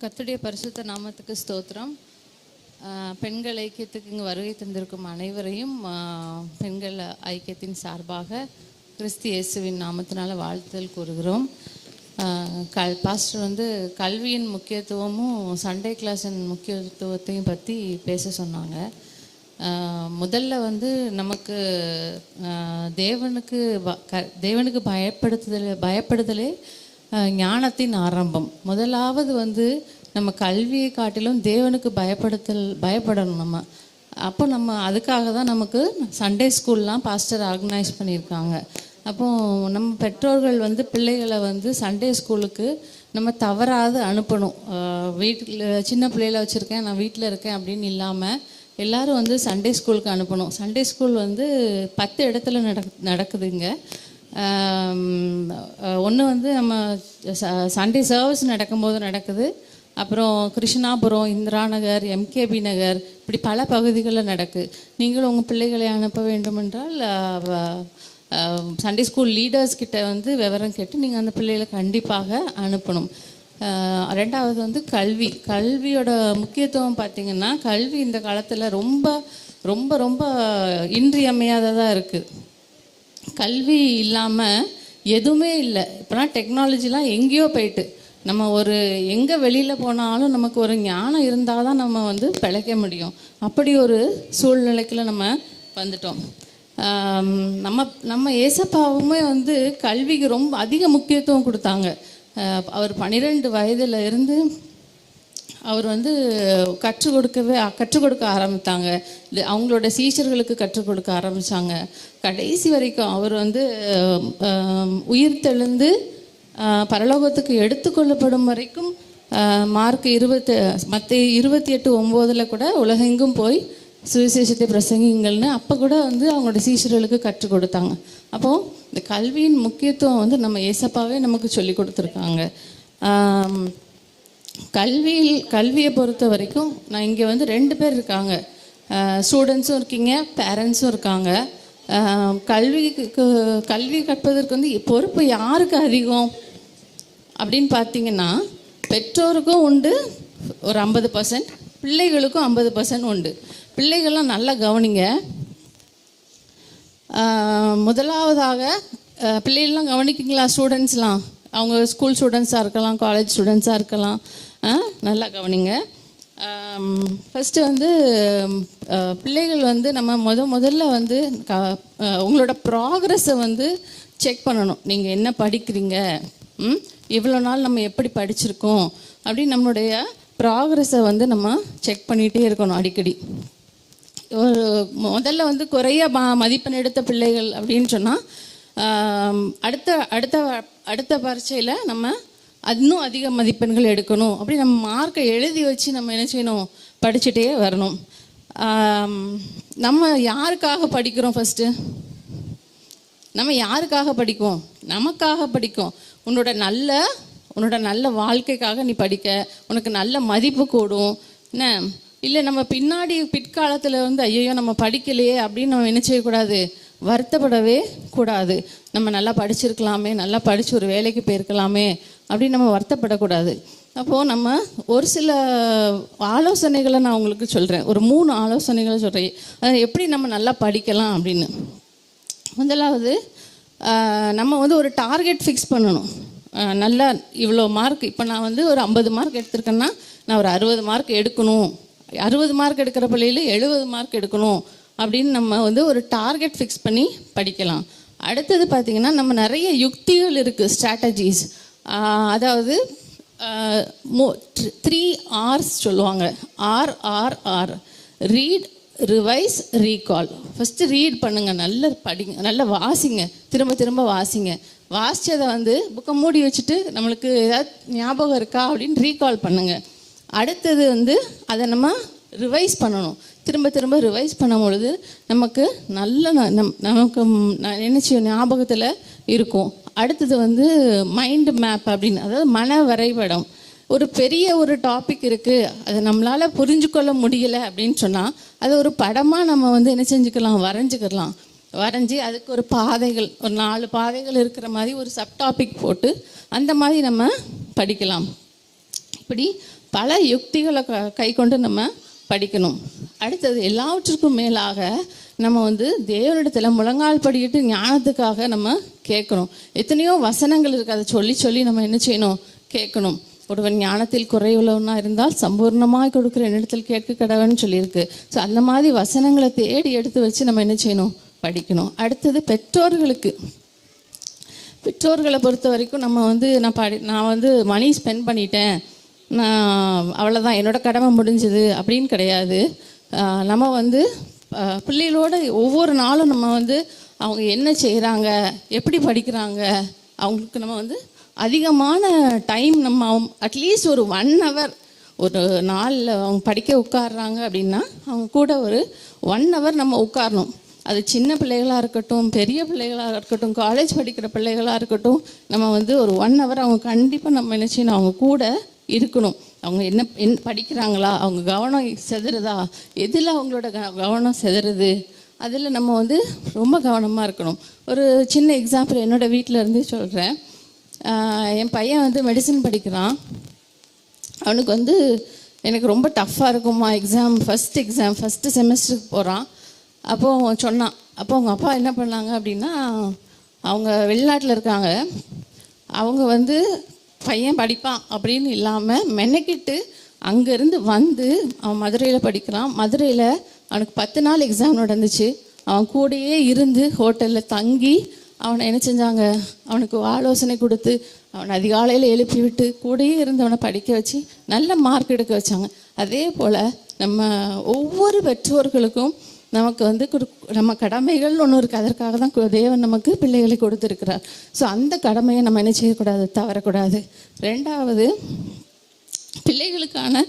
கத்துடைய பரிசுத்த நாமத்துக்கு ஸ்தோத்திரம். பெண்கள் ஐக்கியத்துக்கு இங்கு வருகை தந்திருக்கும் அனைவரையும் பெண்கள் ஐக்கியத்தின் சார்பாக கிறிஸ்து இயேசுவின் நாமத்தினால வாழ்த்துதல் கூறுகிறோம். கல் பாஸ்டர் வந்து கல்வியின் முக்கியத்துவமும் சண்டே கிளாஸின் முக்கியத்துவத்தையும் பற்றி பேச சொன்னாங்க. முதல்ல வந்து நமக்கு தேவனுக்கு ப- க- தேவனுக்கு பயப்படுத்துதல் பயப்படுதலே ஞானத்தின் ஆரம்பம். முதலாவது வந்து நம்ம கல்வியை காட்டிலும் தேவனுக்கு பயப்படுத்தல் பயப்படணும் நம்ம. அப்போ நம்ம அதுக்காக தான் நமக்கு சண்டே ஸ்கூல்லாம் பாஸ்டர் ஆர்கனைஸ் பண்ணியிருக்காங்க. அப்போ நம்ம பெற்றோர்கள் வந்து பிள்ளைகளை வந்து சண்டே ஸ்கூலுக்கு நம்ம தவறாது அனுப்பணும். வீட்டில் சின்ன பிள்ளைகளை வச்சுருக்கேன் நான் வீட்டில் இருக்கேன் அப்படின்னு இல்லாமல் எல்லாரும் வந்து சண்டே ஸ்கூலுக்கு அனுப்பணும். சண்டே ஸ்கூல் வந்து பத்து இடத்துல நடக் நடக்குதுங்க. ஒன்று வந்து நம்ம ச- சண்டே சர்வீஸ் நடக்கும்போது நடக்குது. அப்புறம் கிருஷ்ணாபுரம் இந்திரா நகர் எம்கேபி நகர் இப்படி பல பகுதிகளில் நடக்கு. நீங்களும் உங்கள் பிள்ளைகளை அனுப்ப வேண்டுமென்றால் சண்டே ஸ்கூல் லீடர்ஸ் கிட்ட வந்து விவரம் கேட்டு நீங்கள் அந்த பிள்ளைகளை கண்டிப்பாக அனுப்பணும். ரெண்டாவது வந்து கல்வி. கல்வியோட முக்கியத்துவம் பார்த்தீங்கன்னா கல்வி இந்த காலத்தில் ரொம்ப ரொம்ப ரொம்ப இன்றியமையாததாக இருக்குது கல்வி இல்லாமல் எதுவுமே இல்லை. இப்போலாம் டெக்னாலஜிலாம் எங்கேயோ போயிட்டு. நம்ம ஒரு எங்கே வெளியில் போனாலும் நமக்கு ஒரு ஞானம் இருந்தால் தான் நம்ம வந்து பிழைக்க முடியும். அப்படி ஒரு சூழ்நிலைக்குள்ள நம்ம வந்துட்டோம். நம்ம நம்ம ஏசப்பாவுமே வந்து கல்விக்கு ரொம்ப அதிக முக்கியத்துவம் கொடுத்தாங்க. அவர் பன்னிரெண்டு வயதுல இருந்து அவர் வந்து கற்றுக் கொடுக்கவே கற்றுக் கொடுக்க ஆரம்பித்தாங்க. அவங்களோட சீஷர்களுக்கு கற்றுக் கொடுக்க ஆரம்பித்தாங்க கடைசி வரைக்கும் அவர் வந்து உயிர் தெழுந்து பரலோகத்துக்கு எடுத்துக்கொள்ளப்படும் வரைக்கும் மார்க் இருபத்தி மற்ற இருபத்தி எட்டு ஒம்போதில் கூட உலகெங்கும் போய் சுவிசேஷத்தை பிரசங்கிங்கள்னு அப்போ கூட வந்து அவங்களோட சீஷர்களுக்கு கற்றுக் கொடுத்தாங்க. அப்போது இந்த கல்வியின் முக்கியத்துவம் வந்து நம்ம ஏசப்பாவே நமக்கு சொல்லி கொடுத்துருக்காங்க. கல்வியில் கல்வியை பொறுத்த வரைக்கும் நான் இங்கே வந்து ரெண்டு பேர் இருக்காங்க. ஸ்டூடெண்ட்ஸும் இருக்கீங்க பேரண்ட்ஸும் இருக்காங்க. கல்விக்கு கல்வி கற்பதற்கு வந்து பொறுப்பு யாருக்கு அதிகம்? அப்படின்னு பார்த்தீங்கன்னா பெற்றோருக்கும் உண்டு ஒரு ஐம்பது பர்சன்ட் பிள்ளைகளுக்கும் ஐம்பது பர்சன்ட் உண்டு. பிள்ளைகள்லாம் நல்லா கவனிங்க. முதலாவதாக பிள்ளைகள்லாம் கவனிக்கிங்களா ஸ்டூடெண்ட்ஸ்லாம் அவங்க ஸ்கூல் ஸ்டூடெண்ட்ஸாக இருக்கலாம் காலேஜ் ஸ்டூடெண்ட்ஸாக இருக்கலாம். நல்லா கவனிங்க. ஃபஸ்ட்டு வந்து பிள்ளைகள் வந்து நம்ம முத முதல்ல வந்து க உங்களோட ப்ராக்ரஸை வந்து செக் பண்ணணும். நீங்கள் என்ன படிக்கிறீங்க? ம் இவ்வளோ நாள் நம்ம எப்படி படிச்சிருக்கோம்? அப்படின்னு நம்மளுடைய ப்ராக்ரஸை வந்து நம்ம செக் பண்ணிகிட்டே இருக்கணும் அடிக்கடி. ஒரு முதல்ல வந்து குறைய ம- மதிப்பெண் எடுத்த பிள்ளைகள் அப்படின்னு சொன்னால் அடுத்த அடுத்த அடுத்த பரீட்சையில் நம்ம இன்னும் அதிக மதிப்பெண்கள் எடுக்கணும். அப்படி நம்ம மார்க்கை எழுதி வச்சு நம்ம என்ன செய்யணும்? படிச்சுட்டே வரணும். நம்ம யாருக்காக படிக்கிறோம் ஃபஸ்ட்டு நம்ம யாருக்காக படிக்கும் நமக்காக படிக்கும். உன்னோட நல்ல உன்னோட நல்ல வாழ்க்கைக்காக நீ படிக்க. உனக்கு நல்ல மதிப்பு கூடும். என்ன? இல்லை நம்ம பின்னாடி பிற்காலத்தில் வந்து ஐயோ நம்ம படிக்கலையே அப்படின்னு நம்ம என்ன செய்யக்கூடாது? வருத்தப்படவே கூடாது. நம்ம நல்லா படிச்சிருக்கலாமே நல்லா படித்து ஒரு வேலைக்கு போயிருக்கலாமே அப்படின்னு நம்ம வருத்தப்படக்கூடாது. அப்போது நம்ம ஒரு சில ஆலோசனைகளை நான் உங்களுக்கு சொல்கிறேன் ஒரு மூணு ஆலோசனைகளை சொல்கிறேன் அதை எப்படி நம்ம நல்லா படிக்கலாம் அப்படின்னு. முதலாவது நம்ம வந்து ஒரு டார்கெட் ஃபிக்ஸ் பண்ணணும். நல்லா இவ்வளோ மார்க் இப்போ நான் வந்து ஒரு ஐம்பது மார்க் எடுத்திருக்கேன்னா நான் ஒரு அறுபது மார்க் எடுக்கணும். அறுபது மார்க் எடுக்கிற பள்ளியில் எழுபது மார்க் எடுக்கணும் அப்படின்னு நம்ம வந்து ஒரு டார்கெட் ஃபிக்ஸ் பண்ணி படிக்கலாம். அடுத்தது பார்த்திங்கன்னா நம்ம நிறைய யுக்திகள் இருக்குது ஸ்ட்ராட்டஜிஸ் அதாவது மோ த்ரீ ஆர்ஸ் சொல்லுவாங்க. R R R read revise recall first read பண்ணுங்கள் நல்ல படிங்க நல்லா வாசிங்க திரும்ப திரும்ப வாசிங்க. வாசித்ததை வந்து புக்கை மூடி வச்சுட்டு நம்மளுக்கு ஏதாவது ஞாபகம் இருக்கா அப்படின்னு ரீகால் பண்ணுங்கள் அடுத்தது வந்து அதை நம்ம ரிவைஸ் பண்ணணும். திரும்ப திரும்ப ரிவைஸ் பண்ணும் பொழுது நமக்கு நல்ல ந- நம் நமக்கு ம், ஞாபகத்தில் இருக்கும். அடுத்தது வந்து மைண்ட் மேப் அப்படின்னு அதாவது மன வரைபடம். ஒரு பெரிய ஒரு டாபிக் இருக்குது அதை நம்மளால் புரிஞ்சு கொள்ள முடியலை அப்படின்னு சொன்னால் அதை ஒரு படமாக நம்ம வந்து என்ன செஞ்சுக்கலாம் வரைஞ்சிக்கலாம். வரைஞ்சி அதுக்கு ஒரு பாதைகள் ஒரு நாலு பாதைகள் இருக்கிற மாதிரி ஒரு சப் டாபிக் போட்டு அந்த மாதிரி நம்ம படிக்கலாம். இப்படி பல யுக்திகளை க கை கொண்டு நம்ம படிக்கணும். அடுத்தது எல்லாவற்றுக்கும் மேலாக நம்ம வந்து தேவனிடத்தில் முழங்கால் படிக்கிட்டு ஞானத்துக்காக நம்ம கேட்கணும். எத்தனையோ வசனங்கள் இருக்குது அதை சொல்லி சொல்லி நம்ம என்ன செய்யணும்? கேட்கணும். ஒருவன் ஞானத்தில் குறைவுள்ளவனா இருந்தால் சம்பூர்ணமாக கொடுக்குற என்னிடத்தில் கேட்க கடவுன்னு சொல்லியிருக்கு. ஸோ அந்த மாதிரி வசனங்களை தேடி எடுத்து வச்சு நம்ம என்ன செய்யணும்? படிக்கணும். அடுத்தது பெற்றோர்களுக்கு. பெற்றோர்களை பொறுத்த வரைக்கும் நம்ம வந்து நான் படி நான் வந்து மணி ஸ்பெண்ட் பண்ணிட்டேன். நான் அவ்வளோதான் என்னோட கடமை முடிஞ்சது அப்படின்னு கிடையாது. நம்ம வந்து பிள்ளைகளோட ஒவ்வொரு நாளும் நம்ம வந்து அவங்க என்ன செய்கிறாங்க எப்படி படிக்கிறாங்க அவங்களுக்கு நம்ம வந்து அதிகமான டைம் நம்ம அட்லீஸ்ட் ஒரு ஒன் ஹவர் ஒரு நாளில் அவங்க படிக்க உட்காடுறாங்க அப்படின்னா அவங்க கூட ஒரு ஒன் ஹவர் நம்ம உட்காரணும். அது சின்ன பிள்ளைகளாக இருக்கட்டும் பெரிய பிள்ளைகளாக இருக்கட்டும் காலேஜ் படிக்கிற பிள்ளைகளாக இருக்கட்டும் நம்ம வந்து ஒரு ஒன் ஹவர் அவங்க கண்டிப்பாக நம்ம என்ன செய்யணும் அவங்க கூட இருக்கணும். அவங்க என்ன என் படிக்கிறாங்களா? அவங்க கவனம் செதுறதா? எதில் அவங்களோட க- கவனம் செதுறது? அதில் நம்ம வந்து ரொம்ப கவனமாக இருக்கணும். ஒரு சின்ன எக்ஸாம்பிள் என்னோட வீட்டில் இருந்து சொல்கிறேன் என் பையன் வந்து மெடிசன் படிக்கிறான். அவனுக்கு வந்து எனக்கு ரொம்ப டஃப்பாக இருக்குமா எக்ஸாம் ஃபஸ்ட் எக்ஸாம் ஃபஸ்ட்டு செமஸ்டருக்கு போகிறான் அப்போது அவன் சொன்னான். அப்போ அவங்க அப்பா என்ன பண்ணாங்க அப்படின்னா அவங்க வெளிநாட்டில் இருக்காங்க. அவங்க வந்து பையன் படிப்பான் அப்படின்னு இல்லாமல் மெனக்கிட்டு அங்கேருந்து வந்து அவன் மதுரையில் படிக்கிறான். மதுரையில் அவனுக்கு பத்து நாள் எக்ஸாம் நடந்துச்சு. அவன் கூடயே இருந்து ஹோட்டலில் தங்கி அவனை என்ன செஞ்சாங்க? அவனுக்கு ஆலோசனை கொடுத்து அவனை அதிகாலையில் எழுப்பி விட்டு கூடயே இருந்து அவனை படிக்க வச்சு நல்ல மார்க் எடுக்க வச்சாங்க. அதே போல் நம்ம ஒவ்வொரு பெற்றோர்களுக்கும் நமக்கு வந்து நம்ம கடமைகள் ஒன்று இருக்குது அதற்காக தான் தேவன் நமக்கு பிள்ளைகளை கொடுத்துருக்கிறார். ஸோ அந்த கடமையை நம்ம என்ன செய்யக்கூடாது? தவறக்கூடாது. ரெண்டாவது பிள்ளைகளுக்கான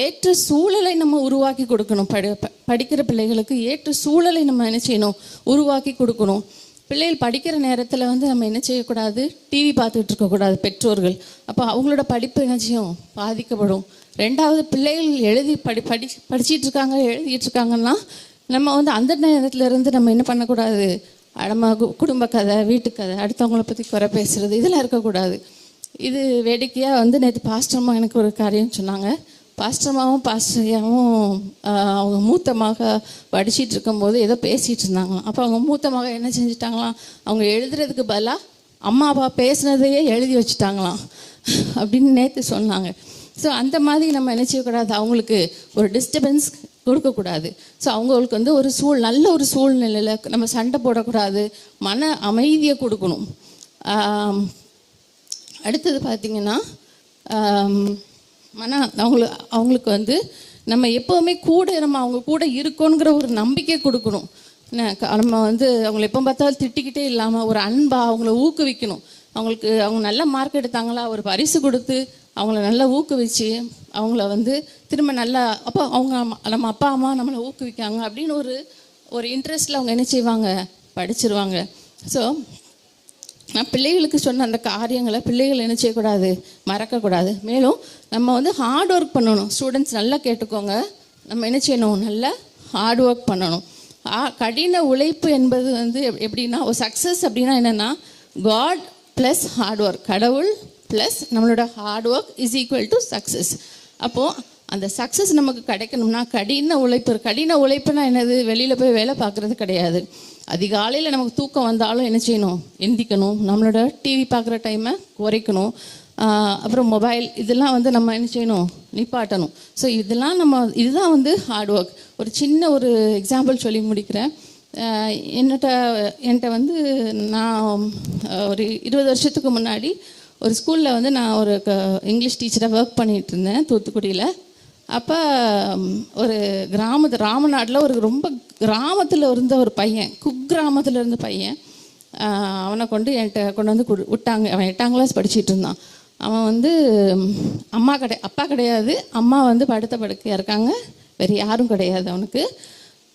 ஏற்ற சூழலை நம்ம உருவாக்கி கொடுக்கணும். படி படிக்கிற பிள்ளைகளுக்கு ஏற்ற சூழலை நம்ம என்ன செய்யணும்? உருவாக்கி கொடுக்கணும். பிள்ளைகள் படிக்கிற நேரத்தில் வந்து நம்ம என்ன செய்யக்கூடாது? டிவி பார்த்துக்கிட்டு இருக்கக்கூடாது பெற்றோர்கள். அப்போ அவங்களோட படிப்பு என்ன செய்யும்? பாதிக்கப்படும். ரெண்டாவது பிள்ளைகள் எழுதி படி படி படிச்சிட்டு இருக்காங்க எழுதிட்டு இருக்காங்கன்னா நம்ம வந்து அந்த நேரத்துல இருந்து நம்ம என்ன பண்ணக்கூடாது? நம்ம கு- குடும்ப கதை வீட்டு கதை அடுத்தவங்கள பற்றி குறை பேசுறது இதெல்லாம் இருக்கக்கூடாது. இது வேடிக்கையாக வந்து நேற்று பாஸ்டர்மா எனக்கு ஒரு காரியம் சொன்னாங்க. பாஸ்டர்மாவும் பாஸ்டர்யாவும் அவங்க மூத்தமாக வடிச்சிட்டு இருக்கும்போது ஏதோ பேசிகிட்டு இருந்தாங்களாம் அப்போ அவங்க மூத்தமாக என்ன செஞ்சிட்டாங்களாம்? அவங்க எழுதுறதுக்கு பதிலாக அம்மா அப்பா பேசுனதையே எழுதி வச்சுட்டாங்களாம். அப்படின்னு நேற்று சொன்னாங்க. ஸோ அந்த மாதிரி நம்ம என்ன செய்யக்கூடாது? அவங்களுக்கு ஒரு டிஸ்டர்பன்ஸ் கொடுக்கக்கூடாது. ஸோ அவங்களுக்கு வந்து ஒரு சூழ் நல்ல ஒரு சூழ்நிலையில் நம்ம சண்டை போடக்கூடாது. மன அமைதியை கொடுக்கணும். அடுத்தது பார்த்திங்கன்னா மன அவங்களுக்கு அவங்களுக்கு வந்து நம்ம எப்போவுமே கூட நம்ம அவங்க கூட இருக்கோங்கிற ஒரு நம்பிக்கை கொடுக்கணும். க- நம்ம வந்து அவங்கள எப்போ பார்த்தாலும் திட்டிக்கிட்டே இல்லாமல் ஒரு அன்பாக அவங்கள ஊக்குவிக்கணும். அவங்களுக்கு அவங்க நல்ல மார்க் எடுத்தாங்களா ஒரு பரிசு கொடுத்து அவங்கள நல்லா ஊக்குவிச்சு அவங்கள வந்து திரும்ப நல்லா அப்போ அவங்க நம்ம அப்பா அம்மா நம்மளை ஊக்குவிக்காங்க அப்படின்னு ஒரு ஒரு இன்ட்ரெஸ்ட்டில் அவங்க என்ன செய்வாங்க? படிச்சிருவாங்க. ஸோ நான் பிள்ளைகளுக்கு சொன்ன அந்த காரியங்களை பிள்ளைகள் என்ன செய்யக்கூடாது? மறக்கக்கூடாது. மேலும் நம்ம வந்து ஹார்ட் ஒர்க் பண்ணணும். ஸ்டூடெண்ட்ஸ் நல்லா கேட்டுக்கோங்க. நம்ம என்ன செய்யணும்? நல்லா ஹார்ட் ஒர்க் பண்ணணும். ஆ- கடின உழைப்பு என்பது வந்து எப்- எப்படின்னா ஒரு சக்ஸஸ் அப்படின்னா என்னென்னா காட் ப்ளஸ் ஹார்ட் ஒர்க் கடவுள் ப்ளஸ் நம்மளோட hard work is equal to success அப்போது அந்த சக்ஸஸ் நமக்கு கிடைக்கணும்னா கடின உழைப்பு கடின உழைப்புனா என்னது? வெளியில் போய் வேலை பார்க்குறது கிடையாது. அதிகாலையில் நமக்கு தூக்கம் வந்தாலும் என்ன செய்யணும்? எந்திக்கணும். நம்மளோட டிவி பார்க்குற டைமை குறைக்கணும். அப்புறம் மொபைல் இதெல்லாம் வந்து நம்ம என்ன செய்யணும்? நிப்பாட்டணும். ஸோ இதெல்லாம் நம்ம இதுதான் வந்து ஹார்ட் ஒர்க் ஒரு சின்ன ஒரு எக்ஸாம்பிள் சொல்லி முடிக்கிறேன். என்னட்ட என்கிட்ட வந்து நான் ஒரு இருபது வருஷத்துக்கு முன்னாடி ஒரு ஸ்கூலில் வந்து நான் ஒரு க இங்கிலீஷ் டீச்சராக ஒர்க் பண்ணிகிட்டு இருந்தேன் தூத்துக்குடியில். அப்போ ஒரு கிராமத்து ராமநாட்டில் ஒரு ரொம்ப கிராமத்தில் இருந்த ஒரு பையன் குக்கிராமத்தில் இருந்த பையன் அவனை கொண்டு என்கிட்ட கொண்டு வந்து கொடு விட்டாங்க. அவன் எட்டாம் கிளாஸ் படிச்சுட்டு இருந்தான். அவன் வந்து அம்மா கிடை அப்பா கிடையாது. அம்மா வந்து படுத்த படுக்கையாக இருக்காங்க. வேறு யாரும் கிடையாது அவனுக்கு.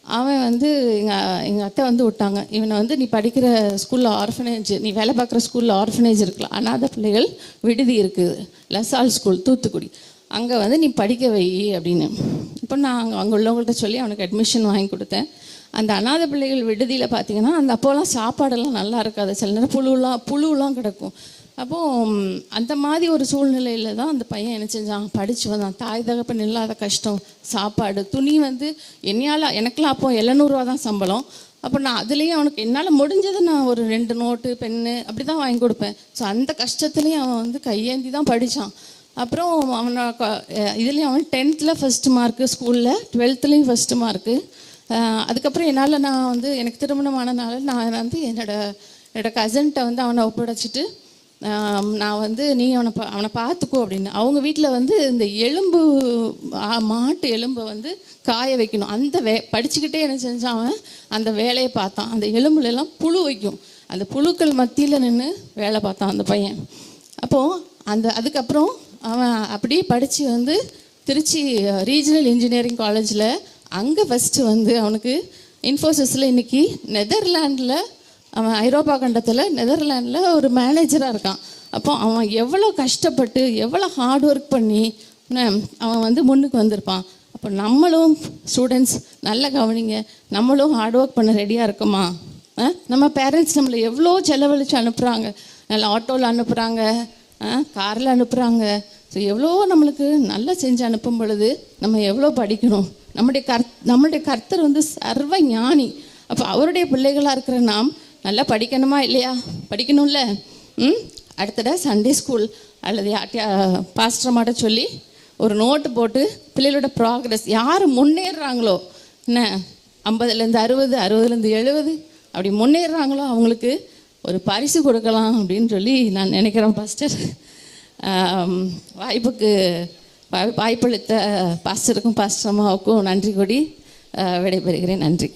அவன் வந்து எங்கள் எங்கள் அத்தை வந்து விட்டாங்க. இவனை வந்து நீ படிக்கிற ஸ்கூலில் ஆர்ஃபனேஜ் நீ வேலை பார்க்குற ஸ்கூலில் ஆர்ஃபனேஜ் இருக்கலாம். அநாத பிள்ளைகள் விடுதி இருக்குது. Lasalle school Thoothukudi. அங்கே வந்து நீ படிக்க வை அப்படின்னு. இப்போ நான் அங்கே அங்கே உள்ளவங்கள்ட்ட சொல்லி அவனுக்கு அட்மிஷன் வாங்கி கொடுத்தேன். அந்த அனாதை பிள்ளைகள் விடுதியில் பார்த்தீங்கன்னா அந்த அப்போலாம் சாப்பாடெல்லாம் நல்லா இருக்காது. சில நேரம் புழுலாம் புழுலாம் கிடக்கும். அப்போ அந்த மாதிரி ஒரு சூழ்நிலையில தான் அந்த பையன் என்ன செஞ்சான்? படிச்சு வந்தான். தாய் தகப்பன் இல்லாத கஷ்டம் சாப்பாடு துணி வந்து என்னையால் எனக்கெல்லாம் அப்போ எழுநூறுவா தான் சம்பளம். அப்போ நான் அதுலேயும் அவனுக்கு என்னால் முடிஞ்சதை நான் ஒரு ரெண்டு நோட்டு பென்னு அப்படி தான் வாங்கி கொடுப்பேன். ஸோ அந்த கஷ்டத்துலேயும் அவன் வந்து கையேந்தி தான் படித்தான் அப்புறம் அவனை க- இதுலேயும் அவன் டென்த்தில் ஃபஸ்ட்டு மார்க்கு ஸ்கூலில் டுவெல்த்துலேயும் ஃபஸ்ட்டு மார்க்கு அதுக்கப்புறம் என்னால் நான் வந்து எனக்கு திருமணம் ஆனதுனால நான் வந்து என்னோட என்னோட கசன்கிட்ட வந்து அவனை ஒப்படைச்சிட்டு நான் வந்து நீ அவனை பா அவனை பார்த்துக்கோ அப்படின்னு. அவங்க வீட்டில் வந்து இந்த எலும்பு மாட்டு எலும்பை வந்து காய வைக்கணும். அந்த வே படிச்சுக்கிட்டே என்ன செஞ்சான் அவன்? அந்த வேலையை பார்த்தான். அந்த எலும்புலெல்லாம் புழு வைக்கும். அந்த புழுக்கள் மத்தியில் நின்று வேலை பார்த்தான் அந்த பையன். அப்போது அந்த அதுக்கப்புறம் அவன் அப்படியே படித்து வந்து திருச்சி ரீஜனல் இன்ஜினியரிங் காலேஜில் அங்கே ஃபஸ்ட்டு வந்து அவனுக்கு இன்ஃபோசிஸில் இன்னைக்கு நெதர்லாண்டில் அவன் ஐரோப்பா கண்டத்தில் நெதர்லாண்டில் ஒரு மேனேஜராக இருக்கான். அப்போ அவன் எவ்வளோ கஷ்டப்பட்டு எவ்வளோ ஹார்ட் ஒர்க் பண்ணி அவன் வந்து முன்னுக்கு வந்திருப்பான். அப்போ நம்மளும் ஸ்டூடெண்ட்ஸ் நல்ல கவனிங்க. நம்மளும் ஹார்ட் ஒர்க் பண்ண ரெடியாக இருக்குமா? ஆ? நம்ம பேரண்ட்ஸ் நம்மளை எவ்வளோ செலவழித்து அனுப்புகிறாங்க நல்ல ஆட்டோவில் அனுப்புகிறாங்க காரில் அனுப்புகிறாங்க ஸோ எவ்வளோ நம்மளுக்கு நல்லா செஞ்சு அனுப்பும் பொழுது நம்ம எவ்வளோ படிக்கணும். நம்முடைய கர் நம்மளுடைய கர்த்தர் வந்து சர்வ ஞானி. அப்போ அவருடைய பிள்ளைகளாக இருக்கிற நாம் நல்லா படிக்கணுமா இல்லையா? படிக்கணும்ல? ம்? அடுத்தட சண்டே ஸ்கூல் அல்லது யார்ட்டியா பாஸ்டர்மாட்ட சொல்லி ஒரு நோட்டு போட்டு பிள்ளைகளோட ப்ராக்ரஸ் யார் முன்னேறுறாங்களோ? என்ன? ஐம்பதுலேருந்து அறுபது அறுபதுலேருந்து எழுபது அப்படி முன்னேறுறாங்களோ அவங்களுக்கு ஒரு பரிசு கொடுக்கலாம் அப்படின்னு சொல்லி நான் நினைக்கிறேன் பாஸ்டர் வாய்ப்புக்கு வாய்ப்பளித்த பாஸ்டருக்கும் பாஸ்டர் அம்மாவுக்கும் நன்றி கூடி விடைபெறுகிறேன். நன்றி.